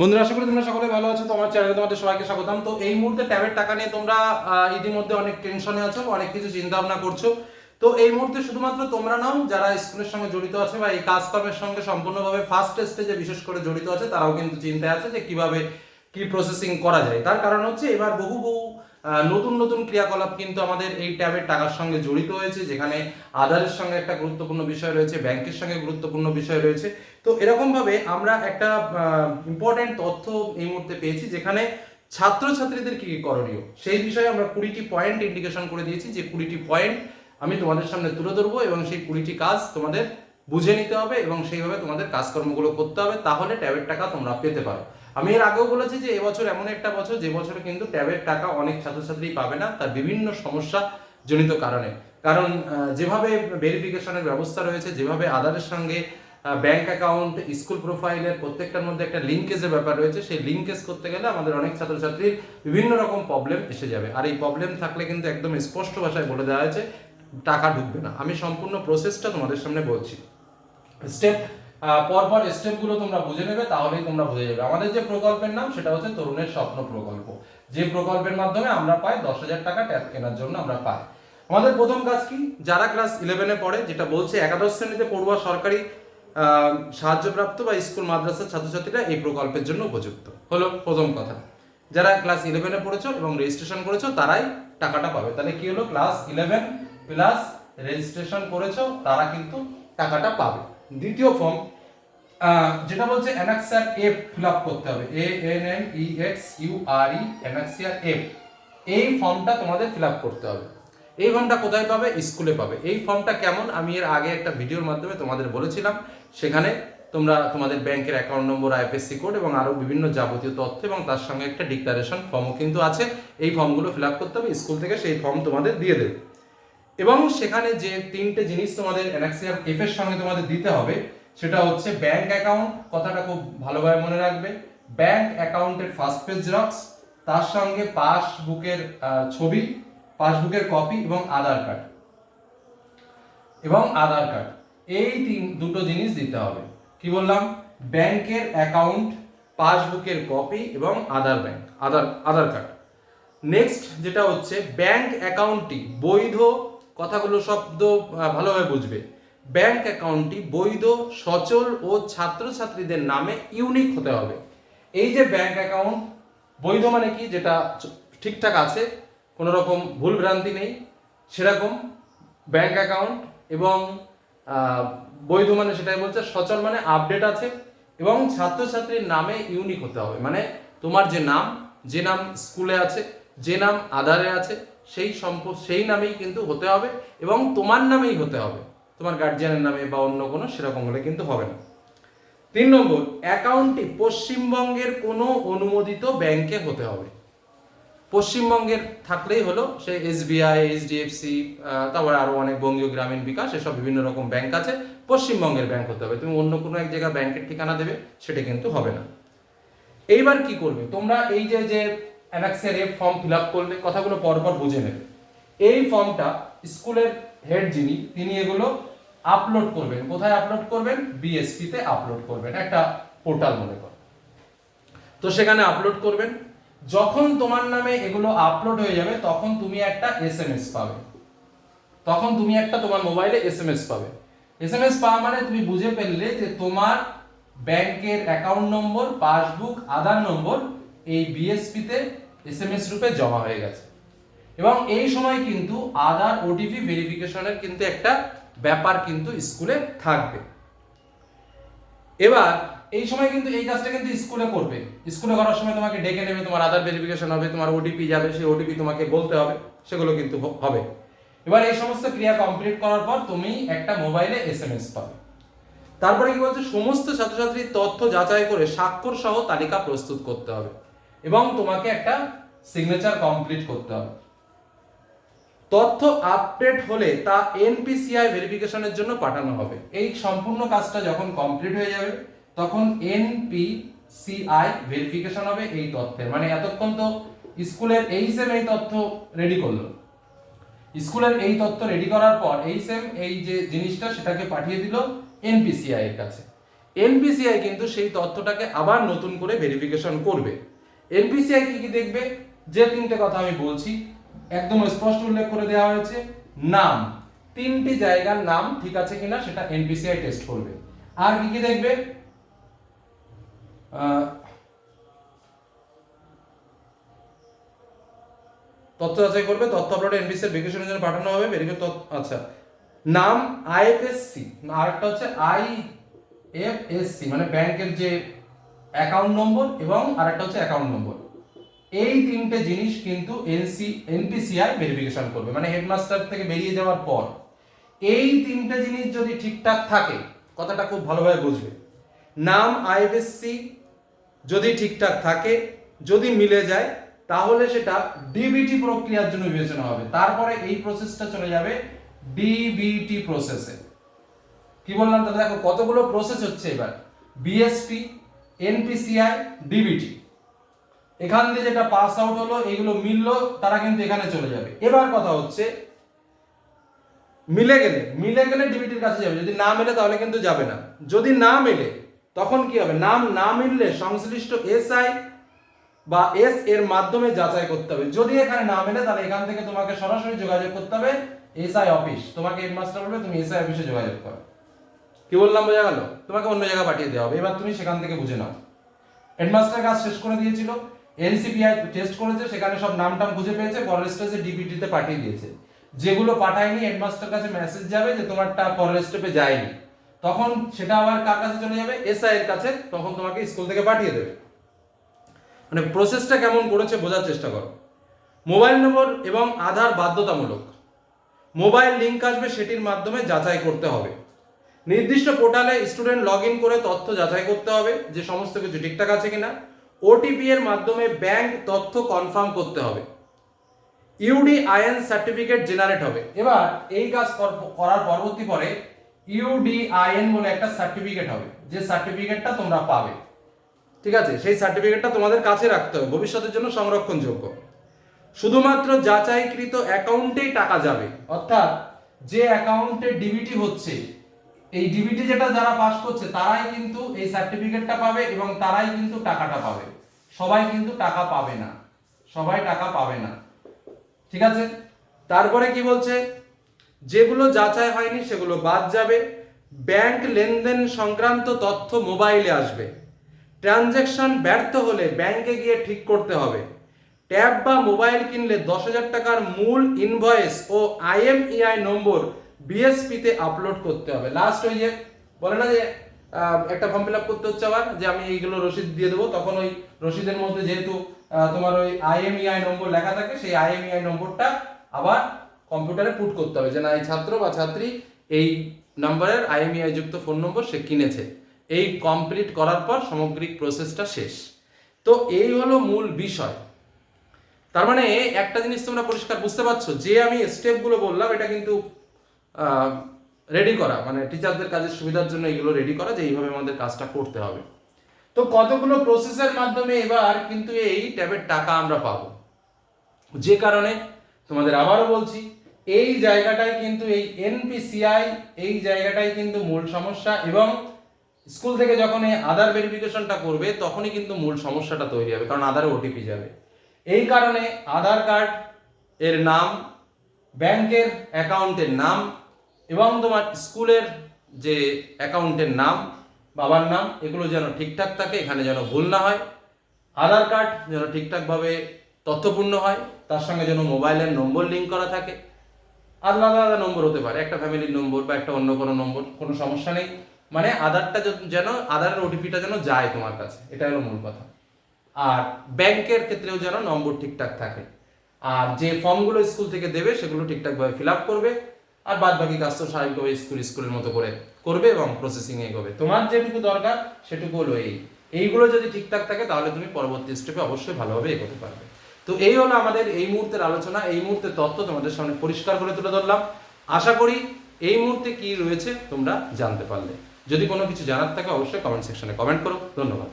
বন্ধুরা, আশা করি তোমরা সকলে ভালো আছো। তোমার চ্যানেলে তোমাদের সবাইকে স্বাগতম। তো এই মুহূর্তে ট্যাবের টাকা নিয়ে তোমরা ইতিমধ্যে অনেক টেনশনে আছো, অনেক কিছু চিন্তা ভাবনা করছ। তো এই মুহূর্তে শুধুমাত্র তোমরা নাও, যারা স্কুলের সঙ্গে জড়িত আছে বা এই কাজকর্মের সঙ্গে সম্পূর্ণভাবে ফার্স্ট স্টেজে বিশেষ করে জড়িত আছে, তারাও কিন্তু চিন্তায় আছে যে কীভাবে কি প্রসেসিং করা যায়। তার কারণ হচ্ছে, এবার বহু বহু নতুন নতুন ক্রিয়াকলাপ কিন্তু আমাদের এই ট্যাবের টাকার সঙ্গে জড়িত হয়েছে, যেখানে আধারের সঙ্গে একটা গুরুত্বপূর্ণ বিষয় রয়েছে, ব্যাংকের সঙ্গে গুরুত্বপূর্ণ বিষয় রয়েছে। তো এরকম ভাবে আমরা একটা ইম্পর্টেন্ট তথ্য এই মুহূর্তে পেয়েছি, যেখানে ছাত্রছাত্রীদের কি কি করণীয়, সেই বিষয়ে আমরা কুড়িটি পয়েন্ট ইন্ডিকেশন করে দিয়েছি, যে কুড়িটি পয়েন্ট আমি তোমাদের সামনে তুলে ধরবো এবং সেই কুড়িটি কাজ তোমাদের বুঝে নিতে হবে এবং সেইভাবে তোমাদের কাজকর্মগুলো করতে হবে, তাহলে ট্যাবের টাকা তোমরা পেতে পারো। আমি এর আগেও বলেছি যে এবছর এমন একটা বছর, যে বছরে কিন্তু ট্যাবের টাকা অনেক ছাত্রছাত্রী পাবে না, তার বিভিন্ন সমস্যা জনিত কারণে কারণ যেভাবে ভেরিফিকেশনের ব্যবস্থা রয়েছে, যেভাবে আধারের সঙ্গে ব্যাংক অ্যাকাউন্ট স্কুল প্রোফাইলের প্রত্যেকটার মধ্যে একটা লিঙ্কেজের ব্যাপার রয়েছে, সেই লিঙ্কেজ করতে গেলে আমাদের অনেক ছাত্রছাত্রীর বিভিন্ন রকম প্রবলেম এসে যাবে। আর এই প্রবলেম থাকলে কিন্তু একদম স্পষ্ট ভাষায় বলে দেওয়া হয়েছে, টাকা ঢুকবে না। আমি সম্পূর্ণ প্রসেসটা তোমাদের সামনে বলছি। স্টেপ পরপর স্টেপগুলো তোমরা বুঝে নেবে, তাহলেই তোমরা বুঝে যাবে। আমাদের যে প্রকল্পের নাম, সেটা হচ্ছে তরুণের স্বপ্ন প্রকল্প। যে প্রকল্পের মাধ্যমে আমরা পাই দশ হাজার টাকা ট্যাব কেনার জন্য আমরা পাই। আমাদের প্রথম কাজ কি? যারা ক্লাস ইলেভেনে পড়ে, যেটা বলছে একাদশ শ্রেণীতে পড়ুয়া সরকারি সাহায্যপ্রাপ্ত বা স্কুল মাদ্রাসার ছাত্রছাত্রীরা এই প্রকল্পের জন্য উপযুক্ত। হলো প্রথম কথা। যারা ক্লাস ইলেভেনে পড়েছো এবং রেজিস্ট্রেশন করেছ, তারাই টাকাটা পাবে। তাহলে কি হলো? ক্লাস ইলেভেন প্লাস রেজিস্ট্রেশন করেছ, তারা কিন্তু টাকাটা পাবে। দ্বিতীয় ফর্ম যেটা বলছে অ্যানাক্সিয়ার এফ ফিল আপ করতে হবে। A N N E X U R E annexure F এই ফর্মটা তোমাদের ফিল আপ করতে হবে। এই ফর্মটা কোথায় পাবে? স্কুলে পাবে। এই ফর্মটা কেমন? আমি এর আগে একটা ভিডিওর মাধ্যমে তোমাদের বলেছিলাম। সেখানে তোমরা তোমাদের ব্যাংকের অ্যাকাউন্ট নম্বর আইএফএসসি কোড এবং আরও বিভিন্ন যাবতীয় তথ্য এবং তার সঙ্গে একটা ডিক্লারেশন ফর্মও কিন্তু আছে। এই ফর্মগুলো ফিল আপ করতে হবে। স্কুল থেকে সেই ফর্ম তোমাদের দিয়ে দেবে। এবং সেখানে যে তিনটে জিনিস তোমাদের এনএক্সিআর এফ এর সঙ্গে তোমাদের দিতে হবে, সেটা হচ্ছে ব্যাংক অ্যাকাউন্ট কথাটা খুব ভালোভাবে মনে রাখবে। ব্যাংক অ্যাকাউন্টের ফার্স্ট পেজ জেরক্স তার সঙ্গে পাসবুকের ছবি পাসবুকের কপি এবং আধার কার্ড এবং আধার কার্ড এই তিন, দুটো জিনিস দিতে হবে। কি বললাম? ব্যাংকের অ্যাকাউন্ট পাসবুকের কপি এবং Aadhaar bank Aadhaar Aadhaar card next যেটা হচ্ছে ব্যাংক অ্যাকাউন্টটি বৈধ কথাগুলো শব্দ ভালোভাবে বুঝবে। ব্যাংক অ্যাকাউন্টটি বৈধ, সচল ও ছাত্রছাত্রীদের নামে ইউনিক হতে হবে। এই যে ব্যাংক অ্যাকাউন্ট, বৈধ মানে কি? যেটা ঠিকঠাক আছে কোনো রকম ভুল ভ্রান্তি নেই, সেরকম ব্যাংক অ্যাকাউন্ট এবং বৈধ মানে সেটাই বলছে, সচল মানে আপডেট আছে এবং ছাত্রছাত্রীর নামে ইউনিক হতে হবে। মানে তোমার যে নাম যে নাম স্কুলে আছে, যে নাম আধারে আছে সেই সম্প সেই নামেই কিন্তু হতে হবে এবং তোমার নামেই হতে হবে। তোমার গার্জিয়ানের নামে বা অন্য কোনো সেরকম হলে কিন্তু হবে না। তিন নম্বর অ্যাকাউন্টটি পশ্চিমবঙ্গের কোনো অনুমোদিত ব্যাংকে হতে হবে। পশ্চিমবঙ্গের থাকলেই হলো, সে এসবিআই এইচডিএফসি তারপরে আরও অনেক বঙ্গীয় গ্রামীণ বিকাশ, এসব বিভিন্ন রকম ব্যাংক আছে, পশ্চিমবঙ্গের ব্যাংক হতে হবে। তুমি অন্য কোনো এক জায়গায় ব্যাংকের ঠিকানা দেবে, সেটা কিন্তু হবে না। এইবার কি করবে? তোমরা এই যে যে অ্যানাক্সের এফ ফর্ম ফিল আপ করলে কথাগুলো পরপর বুঝে নেবে। এই ফর্মটা স্কুলের হেড যিনি, তিনি এগুলো আপলোড করবেন। কোথায় আপলোড করবেন? বিএসপি তে আপলোড করবেন। একটা পোর্টাল মনে কর। তো সেখানে আপলোড করবেন। যখন তোমার নামে এগুলো আপলোড হয়ে যাবে, তখন তুমি একটা এসএমএস পাবে। তখন তুমি একটা তোমার মোবাইলে এসএমএস পাবে। এসএমএস পাওয়া মানে তুমি বুঝে ফেললে যে তোমার ব্যাংকের অ্যাকাউন্ট নম্বর পাসবুক আধার নম্বর এই বিএসপি তে এসএমএস রূপে জমা হয়ে গেছে। এবং এই সময় কিন্তু আধার ওটিপি ভেরিফিকেশনের কিন্তু একটা ব্যাপার কিন্তু স্কুলে থাকবে। এবার এই সময় কিন্তু এই কাজটা কিন্তু স্কুলে করবে। স্কুলে করার সময় তোমাকে ডেকে নেবে, তোমার আধার ভেরিফিকেশন হবে, তোমার ওটিপি যাবে, সেই ওটিপি তোমাকে বলতে হবে, সেগুলো কিন্তু হবে। এবার এই সমস্ত ক্রিয়া কমপ্লিট করার পর তুমি একটা মোবাইলে এসএমএস পাবে। তারপরে কি বলছে? সমস্ত ছাত্রছাত্রীর তথ্য যাচাই করে স্বাক্ষর সহ তালিকা প্রস্তুত করতে হবে। এবং তোমাকে একটা সিগনেচার কমপ্লিট করতে হবে। তথ্য আপডেট হলে তা এনপিসিআই ভেরিফিকেশনের জন্য পাঠানো হবে। এই সম্পূর্ণ কাজটা যখন কমপ্লিট হয়ে যাবে, তখন এনপিসিআই ভেরিফিকেশন হবে এই তথ্যের। মানে এতক্ষণ তো স্কুলের এই সেম এই তথ্য রেডি করল। স্কুলের এই তথ্য রেডি করার পর এই সেম এই যে জিনিসটা সেটাকে পাঠিয়ে দিল এনপিসিআই এর কাছে। এনপিসিআই কিন্তু সেই তথ্যটাকে আবার নতুন করে ভেরিফিকেশন করবে। এনপিসিআই কি কি দেখবে? যে তিনটে কথা আমি বলছি, একদম স্পষ্ট উল্লেখ করে দেওয়া হয়েছে, নাম। তিনটি জায়গার নাম ঠিক আছে কিনা সেটা এনপিসিআই টেস্ট করবে। আর কি কি দেখবে? তথ্য যাচাই করবে, তথ্য আপলোড এনবিসি এর ভেরিফিকেশনের জন্য পাঠানো হবে ভেরিফাই আচ্ছা। নাম আইএফএসসি আরেকটা হচ্ছে আই এফ এসসি মানে ব্যাংকের যে অ্যাকাউন্ট নম্বর এবং আরেকটা হচ্ছে অ্যাকাউন্ট নম্বর এই তিনটে জিনিস কিন্তু এনসি এনপিসিআই ভেরিফিকেশন করবে। মানে হেডমাস্টার থেকে বেরিয়ে যাওয়ার পর। এই তিনটে জিনিস যদি ঠিকঠাক থাকে, কথাটা খুব ভালোভাবে বুঝবে। নাম আইএফএসসি যদি ঠিকঠাক থাকে, যদি মিলে যায়, তাহলে সেটা ডিবিটি প্রক্রিয়ার জন্য বিবেচনা হবে। তারপরে এই প্রসেসটা চলে যাবে ডিবিটি প্রসেসে কি বললাম? তাহলে দেখো, কতগুলো প্রসেস হচ্ছে এবার? বিএসপি এনপিসিআই ডিবিটি এখান দিয়ে যেটা পাস আউট হলো, এগুলো মিললো, তারা কিন্তু এখানে চলে যাবে। এবার কথা হচ্ছে, মিলে গেলে মিলে গেলে ডিবিটির কাছে যাবে। যদি না মেলে, তাহলে কিন্তু যাবে না। যদি না মেলে, তখন কি হবে? নাম না মিললে সংশ্লিষ্ট এসআই বা এস এর মাধ্যমে যাচাই করতে হবে। যদি এখানে না মেলে, তাহলে এখান থেকে তোমাকে সরাসরি যোগাযোগ করতে হবে এসআই অফিস। তোমাকে হেডমাস্টার বলবে, তুমি এসআই অফিসে যোগাযোগ করো। কি বললাম, বোঝা গেল? তোমাকে অন্য জায়গায় পাঠিয়ে দেওয়া হবে। এবার তুমি সেখান থেকে বুঝে নাও। হেডমাস্টার কাজ শেষ করে দিয়েছিল। এনসিপিআই টেস্ট করেছে, সেখানে সব নাম টাম খুঁজে পেয়েছে, পরের স্টেজে ডিবিটিতে পাঠিয়ে দিয়েছে। যেগুলো পাঠায়নি হেডমাস্টার কাছে মেসেজ যাবে যে তোমারটা পরের স্টেপে যায়নি। তখন সেটা আবার কার কাছে চলে যাবে? এসআই এর কাছে। তখন তোমাকে স্কুল থেকে পাঠিয়ে দেবে। মানে প্রসেসটা কেমন করেছে বোঝার চেষ্টা করো। মোবাইল নম্বর এবং আধার বাধ্যতামূলক। মোবাইল লিঙ্ক আসবে, সেটির মাধ্যমে যাচাই করতে হবে। নির্দিষ্ট পোর্টালে স্টুডেন্ট লগ করে তথ্য যাচাই করতে হবে যে সমস্ত কিছু ঠিকঠাক আছে কিনা। ওটিপি এর মাধ্যমে ব্যাংক তথ্য কনফার্ম করতে হবে। ইউডি ইউডিআইএন সার্টিফিকেট জেনারেট হবে। এবার এই কাজ কর- করার পরবর্তী পরে ইউডিআইএন বলে একটা সার্টিফিকেট হবে। যে সার্টিফিকেটটা তোমরা পাবে। ঠিক আছে? সেই সার্টিফিকেটটা তোমাদের কাছে রাখতে হবে। ভবিষ্যতের জন্য সংরক্ষণযোগ্য। শুধুমাত্র যাচাইকৃত অ্যাকাউন্টেই টাকা যাবে। অর্থাৎ যে অ্যাকাউন্টে ডিবিটি হচ্ছে এই ডিবিটি যেটা যারা পাস করছে, তারাই কিন্তু এই সার্টিফিকেটটা পাবে এবং তারাই কিন্তু টাকাটা পাবে। সবাই কিন্তু টাকা পাবে না। সবাই টাকা পাবে না। ঠিক আছে? তারপরে কি বলছে? যেগুলো যাচাই হয়নি, সেগুলো বাদ যাবে। ব্যাংক লেনদেন সংক্রান্ত তথ্য মোবাইলে আসবে। ট্রানজ্যাকশন ব্যর্থ হলে ব্যাংকে গিয়ে ঠিক করতে হবে। ট্যাব বা মোবাইল কিনলে দশ হাজার টাকার মূল ইনভয়েস ও আইএমইআই নম্বর বিএসপিতে আপলোড করতে হবে। লাস্ট ওই যে বলে না যে একটা ফর্ম ফিল আপ করতে হচ্ছে আবার, যে আমি এইগুলো রসিদ দিয়ে দেবো। তখন ওই রসিদের মধ্যে যেহেতু তোমার ওই আইএমইআই নম্বর লেখা থাকে, সেই আইএমইআই নম্বরটা আবার কম্পিউটারে পুট করতে হবে। যে না, এই ছাত্র বা ছাত্রী এই নাম্বারের আইএমইআই যুক্ত ফোন নম্বর সে কিনেছে। এই কমপ্লিট করার পর সামগ্রিক প্রসেসটা শেষ। তো এই হলো মূল বিষয়। তার মানে একটা জিনিস তোমরা পরিষ্কার বুঝতে পারছ, যে আমি স্টেপগুলো বললাম, এটা কিন্তু রেডি করা মানে টিচারদের কাজের সুবিধার জন্য এগুলো রেডি করা যে এইভাবে আমাদের কাজটা করতে হবে। তো কতগুলো প্রসেসের মাধ্যমে এবার কিন্তু এই ট্যাবের টাকা আমরা পাবো। যে কারণে তোমাদের আবারও বলছি, এই জায়গাটাই কিন্তু এই এনপিসিআই এই জায়গাটাই কিন্তু মূল সমস্যা এবং স্কুল থেকে যখন এই আধার ভেরিফিকেশনটা করবে, তখনই কিন্তু মূল সমস্যাটা তৈরি হবে, কারণ আধারে ওটিপি যাবে। এই কারণে আধার কার্ড এর নাম ব্যাংকের অ্যাকাউন্টের নাম এবং তোমার স্কুলের যে অ্যাকাউন্টের নাম, বাবার নাম, এগুলো যেন ঠিকঠাক থাকে, এখানে যেন ভুল না হয়। আধার কার্ড যেন ঠিকঠাকভাবে তথ্যপূর্ণ হয়, তার সঙ্গে যেন মোবাইলের নম্বর লিঙ্ক করা থাকে। আলাদা আলাদা নম্বর হতে পারে, একটা ফ্যামিলির নম্বর বা একটা অন্য কোনো নম্বর, কোনো সমস্যা নেই। মানে আধারটা যেন, আধারের ওটিপিটা যেন যায় তোমার কাছে, এটা হলো মূল কথা। আর ব্যাংকের ক্ষেত্রেও যেন নম্বর ঠিকঠাক থাকে। আর যে ফর্মগুলো স্কুল থেকে দেবে, সেগুলো ঠিকঠাকভাবে ফিল আপ করবে। আর বাদ বাকি কাজ তো স্বাভাবিকভাবে স্কুল, স্কুলের মতো করে করবে এবং প্রসেসিং এগোবে। তোমার যেটুকু দরকার, সেটুকু হলো এই। এইগুলো যদি ঠিকঠাক থাকে, তাহলে তুমি পরবর্তী স্টেপে অবশ্যই ভালোভাবে এগোতে পারবে। তো এই হলো আমাদের এই মুহূর্তের আলোচনা, এই মুহূর্তের তথ্য তোমাদের সামনে পরিষ্কার করে তুলে ধরলাম। আশা করি এই মুহূর্তে কি রয়েছে তোমরা জানতে পারলে। যদি কোনো কিছু জানার থাকে, অবশ্যই কমেন্ট সেকশনে কমেন্ট করো। ধন্যবাদ।